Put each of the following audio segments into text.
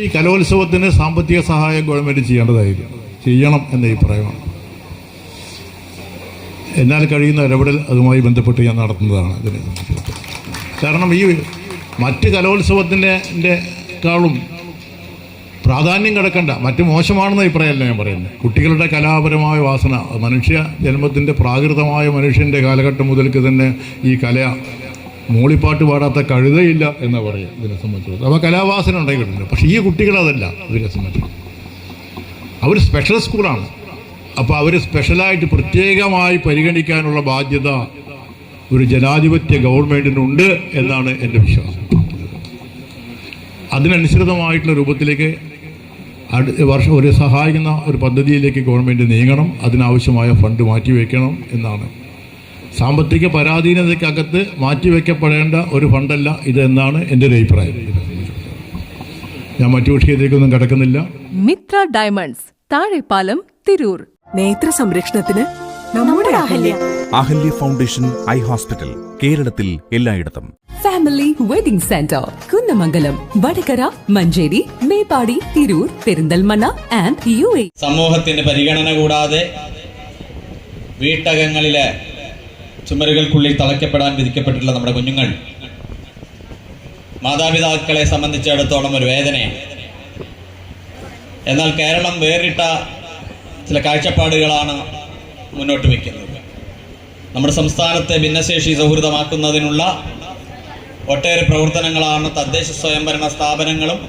ഈ കലോത്സവത്തിന് സാമ്പത്തിക സഹായം ഗവൺമെന്റ് ചെയ്യേണ്ടതായിരിക്കും. ചെയ്യണം എന്ന അഭിപ്രായമാണ് എന്നാൽ കഴിയുന്ന ഇടപെടൽ അതുമായി ബന്ധപ്പെട്ട് ഞാൻ നടത്തുന്നതാണ് ഇതിന് കാരണം ഈ മറ്റ് കലോത്സവത്തിന്റെക്കാളും പ്രാധാന്യം കിടക്കണ്ട. മറ്റ് മോശമാണെന്ന അഭിപ്രായമല്ല ഞാൻ പറയുന്നത്. കുട്ടികളുടെ കലാപരമായ വാസന മനുഷ്യ ജന്മത്തിന്റെ പ്രാകൃതമായ മനുഷ്യന്റെ കാലഘട്ടം മുതൽക്ക് തന്നെ ഈ കല മൂളിപ്പാട്ട് പാടാത്ത കഴുതയില്ല എന്ന് പറയാം ഇതിനെ സംബന്ധിച്ചിടത്തോളം. അപ്പോൾ കലാവാസന ഉണ്ടായിട്ടുണ്ട്. പക്ഷേ ഈ കുട്ടികളതല്ല ഇതിനെ സംബന്ധിച്ചിടത്തോളം. അവർ സ്പെഷ്യൽ സ്കൂളാണ് അപ്പോൾ അവർ സ്പെഷ്യലായിട്ട് പ്രത്യേകമായി പരിഗണിക്കാനുള്ള ബാധ്യത ഒരു ജനാധിപത്യ ഗവൺമെന്റിനുണ്ട് എന്നാണ് എന്റെ വിശ്വാസം. അതിനനുസൃതമായിട്ടുള്ള രൂപത്തിലേക്ക് വർഷം ഒരു സഹായിക്കുന്ന ഒരു പദ്ധതിയിലേക്ക് ഗവൺമെന്റ് നീങ്ങണം. അതിനാവശ്യമായ ഫണ്ട് മാറ്റിവെക്കണം എന്നാണ് സാമ്പത്തിക പരാധീനതയ്ക്കകത്ത് മാറ്റിവെക്കപ്പെടേണ്ട ഒരു ഫണ്ടല്ല ഇത് എന്നാണ് എന്റെ ഒരു അഭിപ്രായം. ഞാൻ മറ്റു വിഷയത്തേക്കൊന്നും കിടക്കുന്നില്ല. മിത്ര ഡയമണ്ട്സ് താഴെപ്പാലം തിരൂർ. നേത്ര സംരക്ഷണത്തിന് നമ്മുടെ Ahalya. Ahalya foundation eye hospital കേരളത്തിൽ എല്ലായിടത്തും. Family wedding centre Kunnamangalam Vadakara Manjeri Meppadi Tirur Perinthalmanna and U A. സമൂഹത്തിന്റെ പരിഗണന കൂടാതെ വീട്ടകങ്ങളിലെ ചുമരുകൾക്കുള്ളിൽ തളയ്ക്കപ്പെടാൻ വിധിക്കപ്പെട്ടിട്ടുള്ള നമ്മുടെ കുഞ്ഞുങ്ങൾ. മാതാപിതാക്കളെ സംബന്ധിച്ചിടത്തോളം ഒരു വേദനയാണ്. എന്നാൽ കേരളം വേറിട്ട ചില കാഴ്ചപ്പാടുകളാണ് മുന്നോട്ട് വയ്ക്കുന്നത്. നമ്മുടെ സംസ്ഥാനത്തെ ഭിന്നശേഷി സൗഹൃദമാക്കുന്നതിനുള്ള ഒട്ടേറെ പ്രവർത്തനങ്ങളാണ് തദ്ദേശ സ്വയംഭരണ സ്ഥാപനങ്ങളും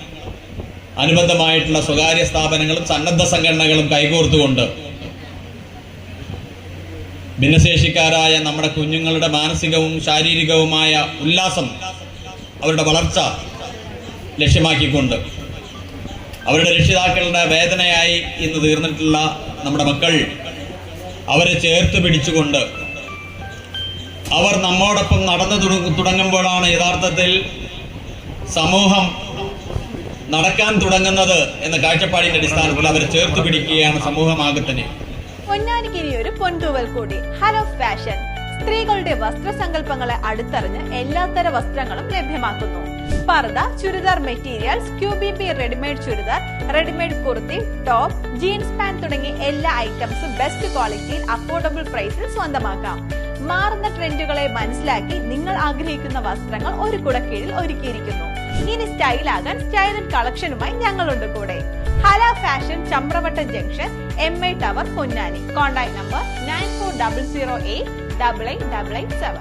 അനുബന്ധമായിട്ടുള്ള സ്വകാര്യ സ്ഥാപനങ്ങളും സന്നദ്ധ സംഘടനകളും കൈകോർത്തുകൊണ്ട് ഭിന്നശേഷിക്കാരായ നമ്മുടെ കുഞ്ഞുങ്ങളുടെ മാനസികവും ശാരീരികവുമായ ഉല്ലാസം അവരുടെ വളർച്ച ലക്ഷ്യമാക്കിക്കൊണ്ട് അവരുടെ രക്ഷിതാക്കളുടെ വേദനയായി ഇന്ന് തീർന്നിട്ടുള്ള നമ്മുടെ മക്കൾ അവരെ ചേർത്ത് പിടിച്ചുകൊണ്ട് അവർ നമ്മോടൊപ്പം നടന്നു തുടങ്ങ- തുടങ്ങുമ്പോഴാണ് യഥാർത്ഥത്തിൽ സമൂഹം നടക്കാൻ തുടങ്ങുന്നത് എന്ന കാഴ്ചപ്പാടിന്റെ അടിസ്ഥാനത്തിൽ അവരെ ചേർത്ത് പിടിക്കുകയാണ് സമൂഹമാകെ പൊൻതൂവൽ കൂടി ഹലോ ഫാഷൻ സ്ത്രീകളുടെ വസ്ത്രസങ്കല്പങ്ങളെ അടുത്തറിഞ്ഞ് എല്ലാത്തര വസ്ത്രങ്ങളും ലഭ്യമാക്കുന്നു. പർദ churidar materials ക്യൂബിബി readymade churidar readymade kurti top jeans pant തുടങ്ങിയ എല്ലാ ഐറ്റംസും ബെസ്റ്റ് ക്വാളിറ്റിയിൽ അഫോർഡബിൾ പ്രൈസിൽ സ്വന്തമാക്കാം. മാറുന്ന ട്രെൻഡുകളെ മനസ്സിലാക്കി നിങ്ങൾ ആഗ്രഹിക്കുന്ന വസ്ത്രങ്ങൾ ഒരു കുടക്കീഴിൽ ഒരുക്കിയിരിക്കുന്നു. ഇനി സ്റ്റൈലാകാൻ ആൻഡ് കളക്ഷനുമായി ഞങ്ങളുണ്ട് കൂടെ. Hala fashion Chamravattam junction M I tower Ponnani. Contact number nine four double zero eight double eight double eight seven.